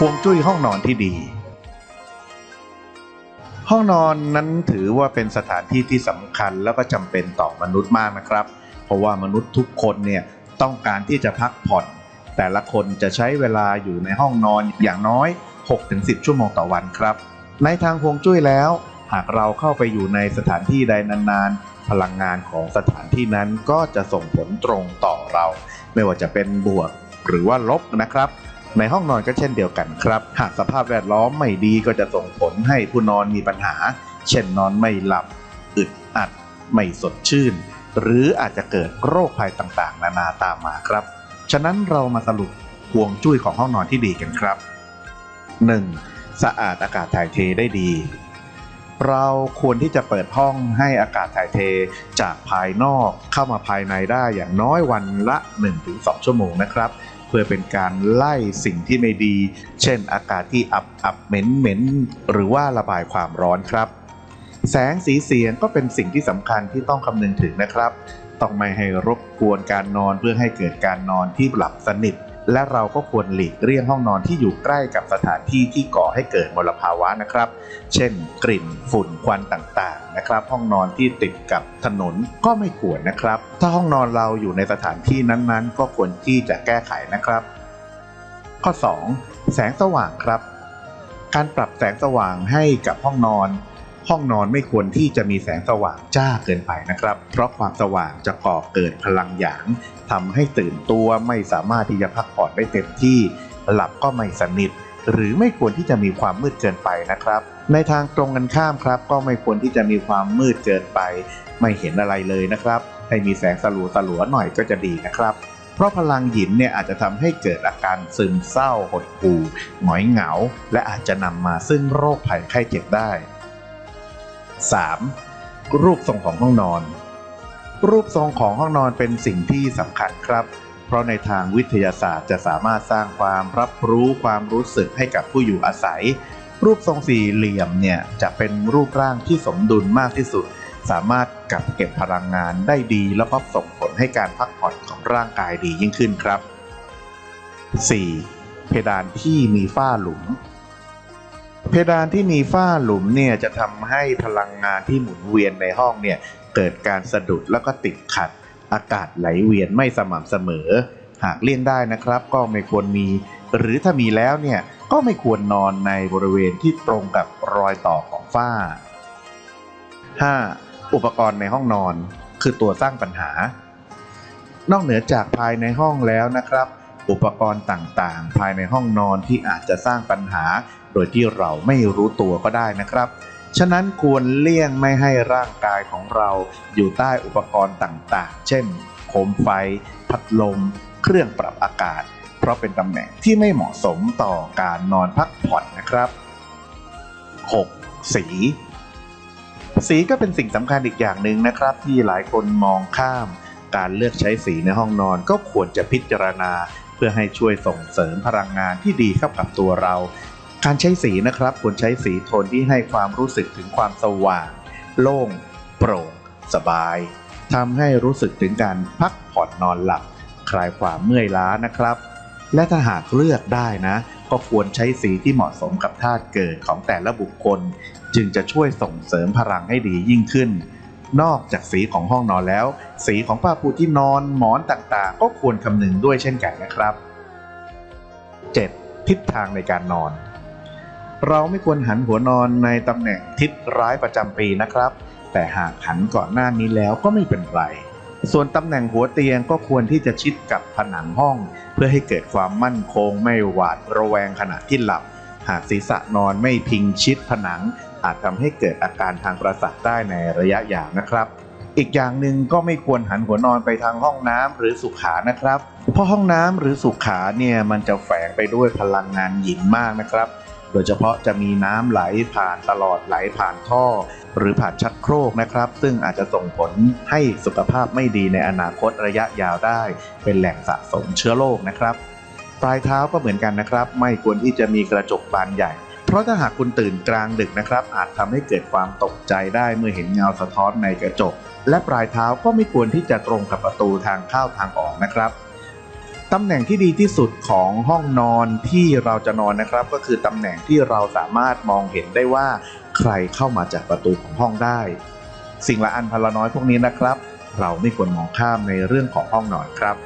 ฮวงจุ้ยห้องนอนที่ดี ห้องนอนนั้นถือว่าเป็นสถานที่ที่สำคัญแล้วก็จำเป็นต่อมนุษย์มากนะครับ เพราะว่ามนุษย์ทุกคนเนี่ยต้องการที่จะพักผ่อน แต่ละคนจะใช้เวลาอยู่ในห้องนอนอย่างน้อย 6-10 ชั่วโมงต่อวันครับ ในทางฮวงจุ้ยแล้ว หากเราเข้าไปอยู่ในสถานที่ใดนานๆ พลังงานของสถานที่นั้นก็จะส่งผลตรงต่อเรา ไม่ว่าจะเป็นบวกหรือว่าลบนะครับ ในห้องนอนก็เช่นเดียวกันครับ หากสภาพแวดล้อมไม่ดีก็จะส่งผลให้ผู้นอนมีปัญหา เช่นนอนไม่หลับ อึดอัด ไม่สดชื่น หรืออาจจะเกิดโรคภัยต่างๆ นานาตามมาครับ ฉะนั้นเรามาสรุปห่วงจุ้ยของห้องนอนที่ดีกันครับ 1. สะอาดอากาศถ่ายเทได้ดี เราควรที่จะเปิดห้องให้อากาศถ่ายเทจากภายนอกเข้ามาภายในได้อย่างน้อยวันละ 1-2 ชั่วโมงนะครับเพื่อเป็นการไล่สิ่งที่ไม่ดี เช่นอากาศที่อับอับเหม็นเหม็นหรือว่าระบายความร้อนครับ แสงสีเสียงก็เป็นสิ่งที่สำคัญที่ต้องคำนึงถึงนะครับ ต้องไม่ให้รบกวนการนอนเพื่อให้เกิดการนอนที่หลับสนิท และเราก็ควรหลีกเลี่ยงห้องนอนที่อยู่ใกล้กับสถานที่ที่ก่อให้เกิดมลภาวะนะครับ เช่น กลิ่นฝุ่นควันต่างๆนะครับ ห้องนอนที่ติดกับถนนก็ไม่ควรนะครับ ถ้าห้องนอนเราอยู่ในสถานที่นั้นๆ ก็ควรที่จะแก้ไขนะครับ ข้อ 2. แสงสว่างครับ การปรับแสงสว่างให้กับห้องนอน ห้องนอนไม่ควรที่จะมีแสงสว่างจ้าเกินไปนะครับ เพราะความสว่างจะก่อเกิดพลังหยางทำให้ตื่นตัวไม่สามารถที่จะพักผ่อนได้เต็มที่ หลับก็ไม่สนิท หรือไม่ควรที่จะมีความมืดเกินไปนะครับ ในทางตรงกันข้ามครับ ก็ไม่ควรที่จะมีความมืดเกินไป ไม่เห็นอะไรเลยนะครับ ให้มีแสงสลัวสลัวๆหน่อยก็จะดีนะครับเพราะพลังหยินเนี่ยอาจจะทำให้เกิดอาการซึมเศร้าหดหู่หงอยเหงา และอาจจะนำมาซึ่งโรคภัยไข้เจ็บได้ 3. รูปทรงของห้องนอน รูปทรงของห้องนอนเป็นสิ่งที่สำคัญครับ เพราะในทางวิทยาศาสตร์จะสามารถสร้างความรับรู้ความรู้สึกให้กับผู้อยู่อาศัย รูปทรงสี่เหลี่ยมเนี่ยจะเป็นรูปร่างที่สมดุลมากที่สุด สามารถกักเก็บพลังงานได้ดี แล้วก็ส่งผลให้การพักผ่อนของร่างกายดียิ่งขึ้นครับ 4. เพดานที่มีฝ้าหลุม เพดานที่มีฝ้าหลุมเนี่ยจะทำให้พลังงานที่หมุนเวียนในห้องเนี่ยเกิดการสะดุดแล้วก็ติดขัด อากาศไหลเวียนไม่สม่ำเสมอ หากเลี่ยงได้นะครับ ก็ไม่ควรมี หรือถ้ามีแล้วเนี่ยก็ไม่ควรนอนในบริเวณที่ตรงกับรอยต่อของฝ้า 5. อุปกรณ์ในห้องนอน คือตัวสร้างปัญหา นอกเหนือจากภายในห้องแล้วนะครับ อุปกรณ์ต่างๆ ภายในห้องนอนที่อาจจะสร้างปัญหา โดยที่เราไม่รู้ตัวก็ได้นะครับ ฉะนั้นควรเลี่ยงไม่ให้ร่างกายของเราอยู่ใต้อุปกรณ์ต่างๆ เช่น โคมไฟ พัดลม เครื่องปรับอากาศ เพราะเป็นตำแหน่งที่ไม่เหมาะสมต่อการนอนพักผ่อนนะครับ 6. สีสีก็เป็นสิ่งสำคัญอีกอย่างหนึ่งนะครับ ที่หลายคนมองข้าม การเลือกใช้สีในห้องนอนก็ควรจะพิจารณา เพื่อให้ช่วยส่งเสริมพลังงานที่ดีเข้ากับตัวเรา การใช้สีนะครับควรใช้สีโทนที่ให้ความรู้สึกถึงความสว่าง โล่ง โปร่ง สบายทำให้รู้สึกถึงการพักผ่อนนอนหลับ คลายความเมื่อยล้านะครับ และถ้าหากเลือกได้นะ ก็ควรใช้สีที่เหมาะสมกับธาตุเกิดของแต่ละบุคคล จึงจะช่วยส่งเสริมพลังให้ดียิ่งขึ้น นอกจากสีของห้องนอนแล้ว สีของผ้าปูที่นอนหมอนต่างๆ ก็ควรคำนึงด้วยเช่นกันนะครับ 7. ทิศทางในการนอน เราไม่ควรหันหัวนอนในตำแหน่งทิศร้ายประจำปีนะครับ แต่หากหันก่อนหน้านี้แล้วก็ไม่เป็นไร ส่วนตำแหน่งหัวเตียงก็ควรที่จะชิดกับผนังห้อง เพื่อให้เกิดความมั่นคงไม่หวาดระแวงขณะที่หลับ หากศีรษะนอนไม่พิงชิดผนัง อาจทำให้เกิดอาการทางประสาทได้ในระยะยาวนะครับอีกอย่างหนึ่งก็ไม่ควรหันหัวนอนไปทางห้องน้ำหรือสุขานะครับ เพราะห้องน้ำหรือสุขาเนี่ยมันจะแฝงไปด้วยพลังงานหยินมากนะครับ โดยเฉพาะจะมีน้ำไหลผ่านตลอดไหลผ่านท่อ หรือผ่านชักโครกนะครับ ซึ่งอาจจะส่งผลให้สุขภาพไม่ดีในอนาคตระยะยาวได้ เป็นแหล่งสะสมเชื้อโรคนะครับ ปลายเท้าก็เหมือนกันนะครับ ไม่ควรที่จะมีกระจกบานใหญ่เพราะถ้าหากคุณตื่นกลางดึกนะครับ อาจทำให้เกิดความตกใจได้เมื่อเห็นเงาสะท้อนในกระจก และปลายเท้าก็ไม่ควรที่จะตรงกับประตูทางเข้าทางออกนะครับ ตำแหน่งที่ดีที่สุดของห้องนอนที่เราจะนอนนะครับ ก็คือตำแหน่งที่เราสามารถมองเห็นได้ว่าใครเข้ามาจากประตูของห้องได้ สิ่งละอันพันละน้อยพวกนี้นะครับ เราไม่ควรมองข้ามในเรื่องของห้องนอนครับ